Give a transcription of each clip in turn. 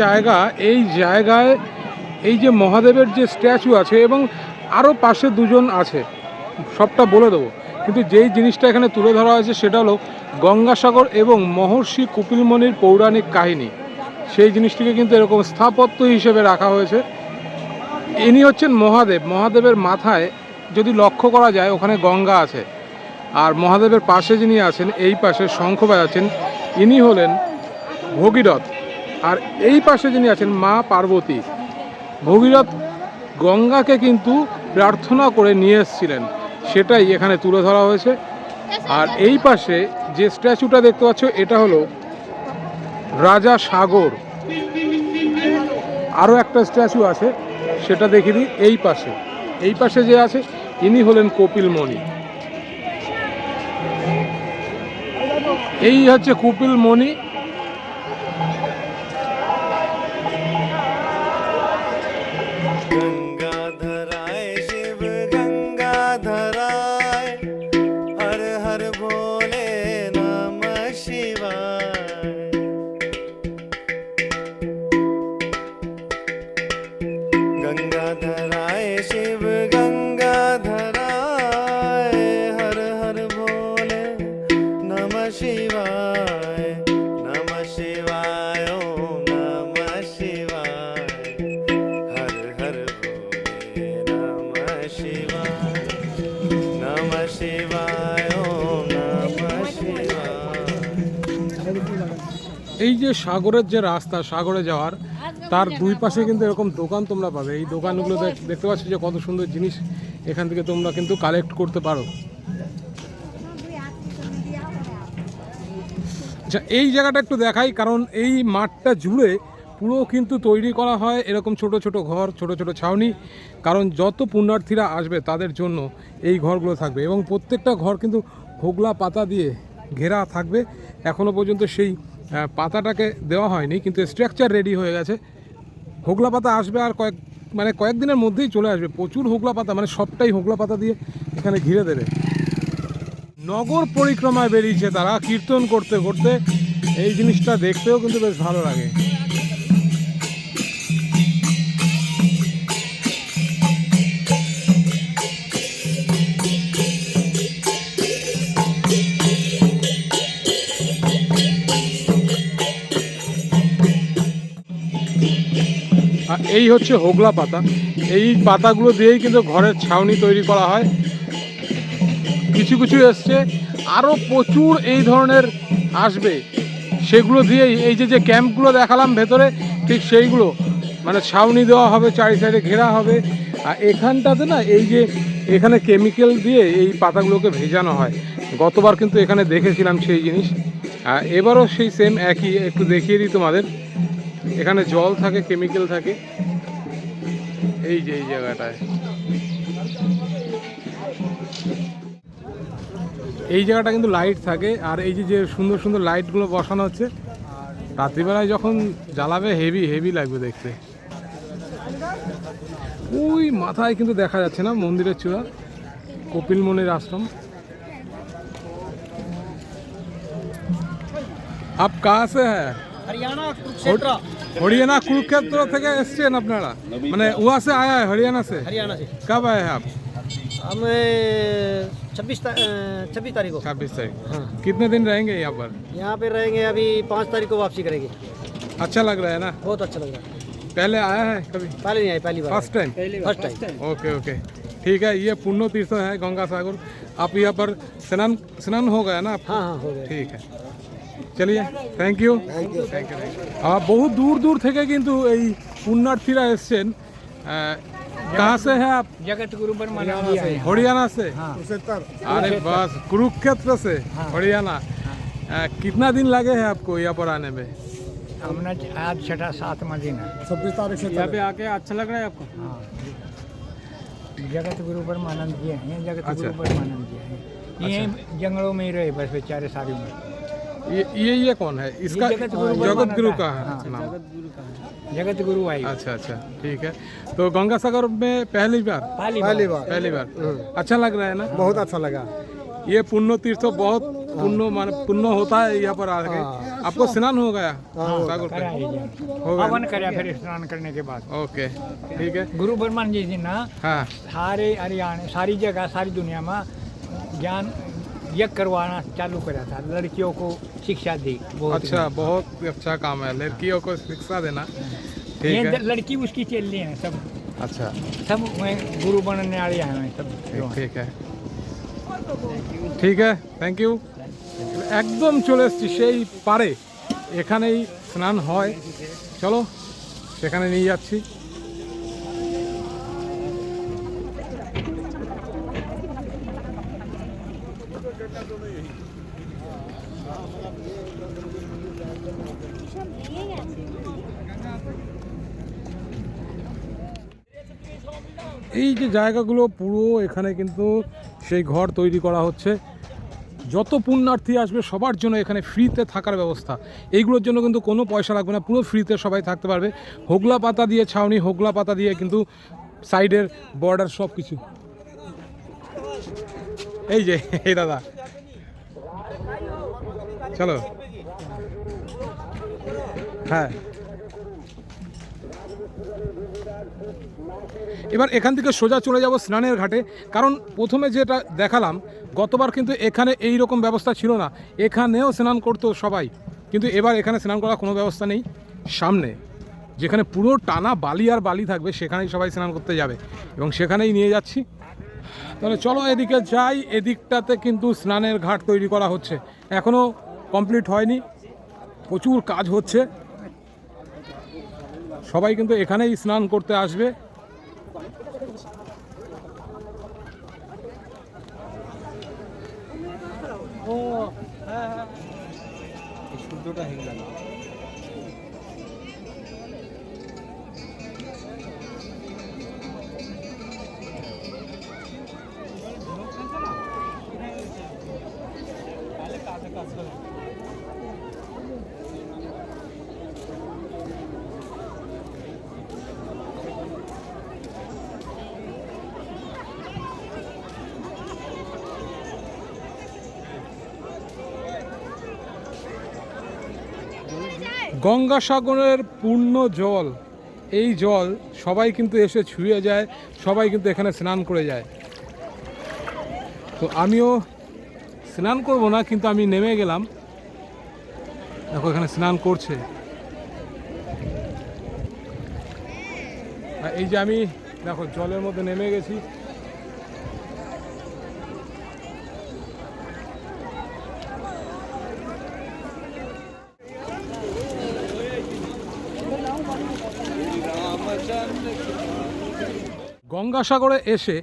জায়গা, এই জায়গায় এই যে মহাদেবের যে স্ট্যাচু আছে এবং আরও পাশে দুজন আছে, সবটা বলে দেবো। কিন্তু যেই জিনিসটা এখানে তুলে ধরা হয়েছে সেটা হলো গঙ্গাসাগর এবং মহর্ষি কপিলমণির পৌরাণিক কাহিনী। সেই জিনিসটিকে কিন্তু এরকম স্থাপত্য হিসেবে রাখা হয়েছে। ইনি হচ্ছেন মহাদেব। মহাদেবের মাথায় যদি লক্ষ্য করা যায়, ওখানে গঙ্গা আছে। আর মহাদেবের পাশে যিনি আছেন, এই পাশে শঙ্খ বাজাচ্ছেন ইনি হলেন ভগীরথ। আর এই পাশে যিনি আছেন মা পার্বতী, ভগীরথ গঙ্গাকে কিন্তু প্রার্থনা করে নিয়ে এসেছিলেন। সেটাই এখানে তুলে ধরা হয়েছে। আর এই পাশে যে স্ট্যাচুটা দেখতে পাচ্ছ, এটা হলো রাজা সাগর। আরও একটা স্ট্যাচু আছে, সেটা দেখে দিই এই পাশে। এই পাশে যে আছে, ইনি হলেন কপিল মণি এই হচ্ছে কপিল মণি शिवाय नमः शिवाय ॐ नमः शिवाय এই যে সাগরের যে রাস্তা সাগরে যাওয়ার তার দুই পাশে কিন্তু এরকম দোকান তোমরা পাবে এই দোকানগুলো দেখ- দেখতে পাচ্ছ যে কত সুন্দর জিনিস এখান থেকে তোমরা কিন্তু কালেক্ট করতে পারো আচ্ছা এই জায়গাটা একটু দেখাই কারণ এই মাঠটা জুড়ে পুরো কিন্তু তৈরি করা হয় এরকম ছোট ছোট ঘর, ছোট ছোট ছাউনি। কারণ যত পুণ্যার্থীরা আসবে তাদের জন্য এই ঘরগুলো থাকবে এবং প্রত্যেকটা ঘর কিন্তু হোগলা পাতা দিয়ে ঘেরা থাকবে। এখনও পর্যন্ত সেই পাতাটাকে দেওয়া হয়নি, কিন্তু স্ট্রাকচার রেডি হয়ে গেছে। হোগলা পাতা আসবে আর কয়েক মানে কয়েকদিনের মধ্যেই চলে আসবে। প্রচুর হোগলা পাতা মানে সবটাই হোগলা পাতা দিয়ে এখানে ঘিরে দেবে। নগর পরিক্রমায় বেরিয়েছে তারা, কীর্তন করতে করতে। এই জিনিসটা দেখতেও কিন্তু বেশ ভালো লাগে। এই হচ্ছে হোগলা পাতা। এই পাতাগুলো দিয়েই কিন্তু ঘরের ছাউনি তৈরি করা হয়। কিছু কিছু এসছে। আরও প্রচুর এই ধরনের আসবে। সেগুলো দিয়েই এই যে যে ক্যাম্পগুলো দেখালাম ভেতরে, ঠিক সেইগুলো। মানে ছাউনি দেওয়া হবে, চারি সাইডে ঘেরা হবে। আর এখানটাতে না এই যে এখানে কেমিক্যাল দিয়ে এই পাতাগুলোকে ভেজানো হয়। গতবার কিন্তু এখানে দেখেছিলাম সেই জিনিস। এবারও সেই সেম একই। একটু দেখিয়ে দিই তোমাদের। এখানে জল থাকে কেমিক্যাল থাকে। এই যে এই জায়গাটায়। এই জায়গাটা কিন্তু লাইট থাকে আর এই যে যে সুন্দর সুন্দর লাইটগুলো বসানো হচ্ছে রাত্রিবেলায় যখন জ্বালাবে হেভি হেভি লাগবে দেখতে। ওই মাথায় কিন্তু দেখা যাচ্ছে না মন্দিরের চূড়া কপিলমণির আশ্রম। আপ কাছে হ্যাঁ? হরিয়ানা হরিয়ানা কুরুক্ষেত্র থেকে এসছেন আপনারা মানে উহা সে আয়া है हरियाणा से हरियाणा से कब आए हैं आप हम छब्बीस छब्बीस तारीख को छब्बीस तारीख हाँ कितने दिन रहेंगे यहाँ पर यहाँ पे रहेंगे अभी पाँच तारीख को वापसी करेंगे अच्छा लग रहा है ना बहुत अच्छा लग रहा है पहले आया है कभी पहले नहीं आई पहली बार first time first time okay okay ठीक है ये पुण्य तीर्थ है गंगा सागर आप यहाँ पर स्नान स्नान हो गया ना आप हाँ हाँ हो गए ঠিক আছে চলিয়ে thank you thank you thank you বহু দূর দূর থেকে কিন্তু এই পুণ্যার্থীরা এসছেন कहाँ से है आप जगत गुरु पर मनाना से हरियाणा से हाँ अरे बस कुरुक्षेत्र से हरियाणा अ, कितना दिन लगे हैं आपको यहाँ पर आने में हमने आज छठा सातवा दिन है छब्बीस तारीख से यहाँ पे आके अच्छा लग रहा है आपको हाँ जगत गुरु पर मानन किए हैं जगत अच्छा। गुरु पर मानन किए हैं ये जंगलों में ही रहे बस बेचारे सारी उम्र ये ये ये कौन है? इसका जगत गुरु जगत गुरु का हाँ, है नाम। जगत गुरु आई। अच्छा अच्छा ठीक है। तो गंगा सागर में पहली बार? पहली पहली बार। पहली बार। अच्छा लग रहा है ना? बहुत अच्छा लगा। ये पुण्य तीर्थ बहुत पुण्य मान पुण्य होता है यहाँ पर आके। हाँ। आपको स्नान हो गया? हाँ, सागर ही गया। हो गया हवन कराया फिर स्नान करने के बाद। ओके ठीक है। गुरु ब्रह्मन जी जी ना हाँ। सारे हरियाणा सारी जगह सारी दुनिया में ज्ञान यज्ञ करवाना चालू करा था लड़कियों को शिक्षा दी बहुत अच्छा बहुत अच्छा काम है लड़कियों को शिक्षा देना ठीक ये है लड़की उसकी चेली हैं सब अच्छा सब मैं गुरु बनने वाले हैं सब ঠিক ঠিক আছে ঠিক আছে থ্যাংক ইউ একদম চলে এসছি সেই পারে এখানেই স্নান হয় চলো সেখানে নিয়ে যাচ্ছি এই যে জায়গাগুলো পুরো এখানে কিন্তু সেই ঘর তৈরি করা হচ্ছে। যত পুণ্যার্থী আসবে সবার জন্য এখানে ফ্রিতে থাকার ব্যবস্থা। এইগুলোর জন্য কিন্তু কোনো পয়সা লাগবে না, পুরো ফ্রিতে সবাই থাকতে পারবে। হোগলা পাতা দিয়ে ছাউনি, হোগলা পাতা দিয়ে কিন্তু সাইডের বর্ডার সব কিছু এই যে, এই দাদা। চলো। হ্যাঁ। এবার এখান থেকে সোজা চলে যাব স্নানের ঘাটে। কারণ প্রথমে যেটা দেখালাম, গতবার কিন্তু এখানে এই রকম ব্যবস্থা ছিল না। এখানেও স্নান করতো সবাই। কিন্তু এবার এখানে স্নান করার কোনো ব্যবস্থা নেই। সামনে, যেখানে পুরো টানা বালি আর বালি থাকবে, সেখানেই সবাই স্নান করতে যাবে। এবং সেখানেই নিয়ে যাচ্ছি। তাহলে চলো এদিকে যাই। এদিকটাতে কিন্তু স্নানের ঘাট তৈরি করা হচ্ছে। এখনও কমপ্লিট হয়নি। প্রচুর কাজ হচ্ছে। সবাই কিন্তু এখানেই স্নান করতে আসবে। গঙ্গাসাগরের পূর্ণ জল, এই জল সবাই কিন্তু এসে ছুঁয়ে যায়, সবাই কিন্তু এখানে স্নান করে যায়। তো আমিও স্নান করব না, কিন্তু আমি নেমে গেলাম। দেখো, এখানে স্নান করছে। এই যে আমি, দেখো, জলের মধ্যে নেমে গেছি। গঙ্গাসাগরে এসে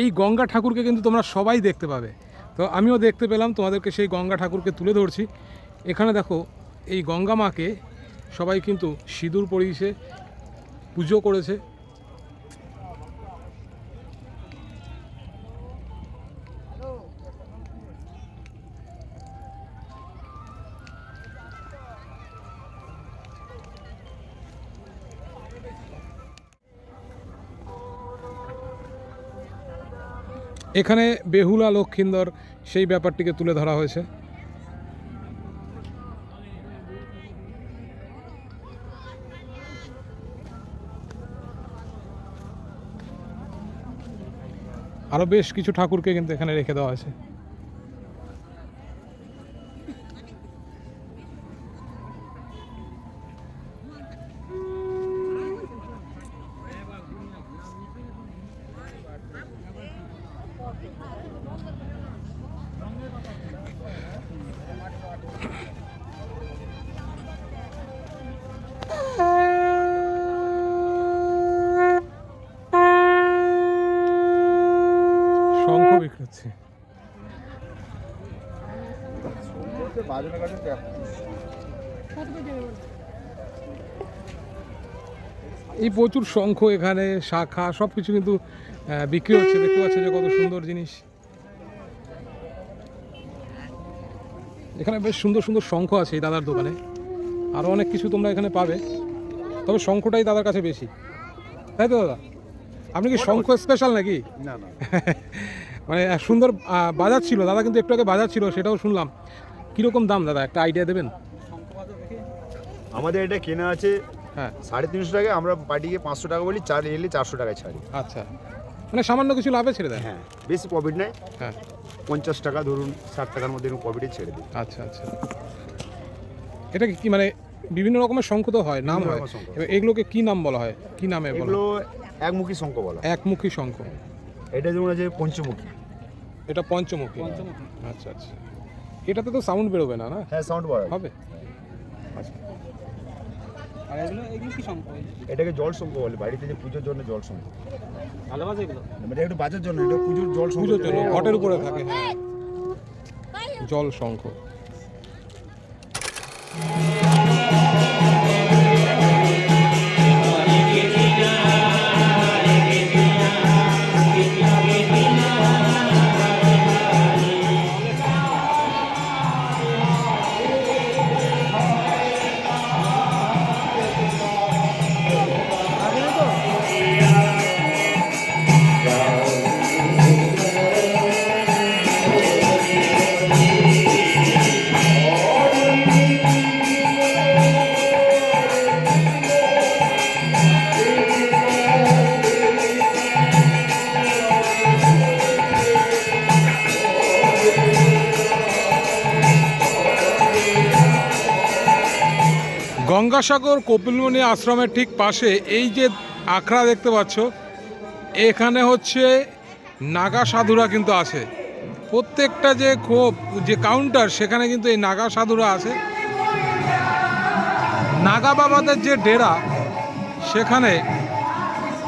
এই গঙ্গা ঠাকুরকে কিন্তু তোমরা সবাই দেখতে পাবে। তো আমিও দেখতে পেলাম, তোমাদেরকে সেই গঙ্গা ঠাকুরকে তুলে ধরছি। এখানে দেখো, এই গঙ্গা মাকে সবাই কিন্তু সিঁদুর পরিয়েছে, পুজো করেছে। এখানে বেহুলা লক্ষিন্দর সেই ব্যাপারটিকে তুলে ধরা হয়েছে। আরও বেশ কিছু ঠাকুরকে কিন্তু এখানে রেখে দেওয়া আছে এই প্রচুর শঙ্খ এখানে শাখা সব কিছু কিন্তু বিক্রি হচ্ছে। দেখতে পাচ্ছ যে কত সুন্দর জিনিস। এখানে বেশ সুন্দর সুন্দর শঙ্খ আছে এই দাদার দোকানে। আরও অনেক কিছু তোমরা এখানে পাবে। তবে শঙ্খটাই দাদার কাছে বেশি। তাই তো দাদা? আপনি কি শঙ্খ স্পেশাল নাকি? না না। মানে সুন্দর বাজার ছিল। দাদা কিন্তু একটু আগে বাজার ছিল সেটাও শুনলাম। কীরকম দাম দাদা? একটা আইডিয়া দেবেন? আমাদের এটা কেনা আছে হ্যাঁ। সাড়ে তিনশো টাকায় আমরা পার্টিকে পাঁচশো টাকা বলি চার এলে চারশো টাকায় ছাড়ি। আচ্ছা। মানে সামান্য কিছু লাভে ছেড়ে দেয় হ্যাঁ বেশি প্রফিট নেই। হ্যাঁ। পঞ্চাশ টাকা ধরুন ষাট টাকার মধ্যে প্রফিটে ছেড়ে দিই। আচ্ছা আচ্ছা। এটা কি মানে বিভিন্ন রকমের শঙ্খ তো হয় নাম হয়। এবার এগুলোকে কি নাম বলা হয়? কি নামে এগুলো একমুখী শঙ্খ বলা হয়। একমুখী শঙ্খ। এটা যেমন আছে পঞ্চমুখী। এটা পঞ্চমুখী। আচ্ছা আচ্ছা। এটাতে তো সাউন্ড বেরোবে না না? হ্যাঁ সাউন্ড বাড়াবে। হবে? আর এগুলো এগুলো কি শঙ্খ এটাকে জল শঙ্খ বলে বাড়িতে যে পুজোর জন্য জল শঙ্খ ভালো বাজে এগুলো? মানে একটু বাজার জন্য এটা পুজোর জল শঙ্খ পুজোর জন্য ঘটের উপরে থাকে। হ্যাঁ। জল শঙ্খ গঙ্গাসাগর কপিলমণি আশ্রমের ঠিক পাশে এই যে আখড়া দেখতে পাচ্ছ, এখানে হচ্ছে নাগা সাধুরা কিন্তু আছে। প্রত্যেকটা যে খোপ, যে কাউন্টার সেখানে কিন্তু এই নাগা সাধুরা আছে। নাগা বাবাদের যে ডেরা, সেখানে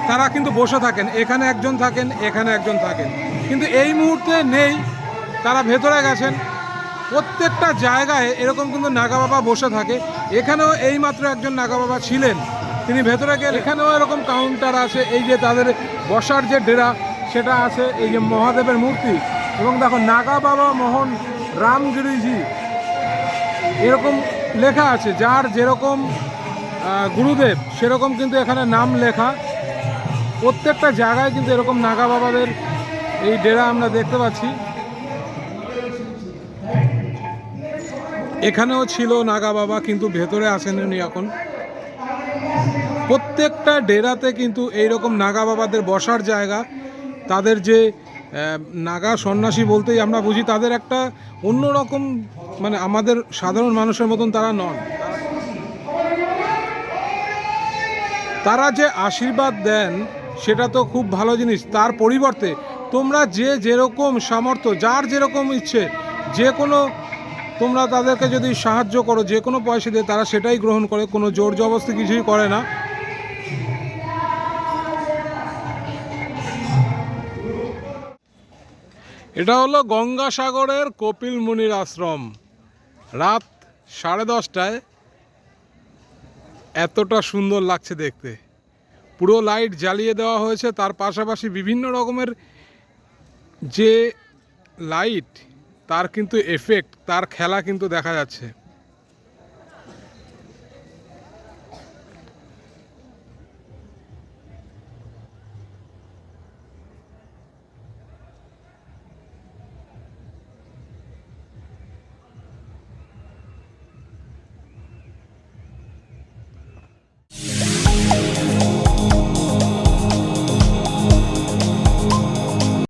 তারা কিন্তু বসে থাকেন। এখানে একজন থাকেন, এখানে একজন থাকেন। কিন্তু এই মুহূর্তে নেই, তারা ভেতরে গেছেন। প্রত্যেকটা জায়গায় এরকম কিন্তু নাগা বাবা বসে থাকে। এখানেও এইমাত্র একজন নাগা বাবা ছিলেন। তিনি ভেতরে গেলে এখানেও এরকম কাউন্টার আছে, এই যে তাদের বসার যে ডেরা, সেটা আছে, এই যে মহাদেবের মূর্তি। এবং দেখো নাগা বাবা মোহন রামগিরিজি, এরকম লেখা আছে, যার যেরকম গুরুদেব, সেরকম কিন্তু এখানে নাম লেখা। প্রত্যেকটা জায়গায় কিন্তু এরকম নাগা বাবাদের এই ডেরা আমরা দেখতে পাচ্ছি। এখানেও ছিল নাগা বাবা, কিন্তু ভেতরে আসেন উনি এখন। প্রত্যেকটা ডেরাতে কিন্তু এইরকম নাগা বাবাদের বসার জায়গা। তাদের যে নাগা সন্ন্যাসী বলতেই আমরা বুঝি, তাদের একটা অন্যরকম মানে আমাদের সাধারণ মানুষের মতন তারা নন। তারা যে আশীর্বাদ দেন, সেটা তো খুব ভালো জিনিস। তার পরিবর্তে তোমরা যে যেরকম সামর্থ্য, যার যেরকম ইচ্ছে, যে কোনো তোমরা তাদেরকে যদি সাহায্য করো, যে কোনো পয়সা দিয়ে তারা সেটাই গ্রহণ করে, কোনো জোর জবস্তি কিছুই করে না। এটা হলো গঙ্গাসাগরের কপিল মুনির আশ্রম। রাত সাড়ে দশটায় এতটা সুন্দর লাগছে দেখতে। পুরো লাইট জ্বালিয়ে দেওয়া হয়েছে, তার পাশাপাশি বিভিন্ন রকমের যে লাইট তার কিন্তু এফেক্ট তার খেলা কিন্তু দেখা যাচ্ছে।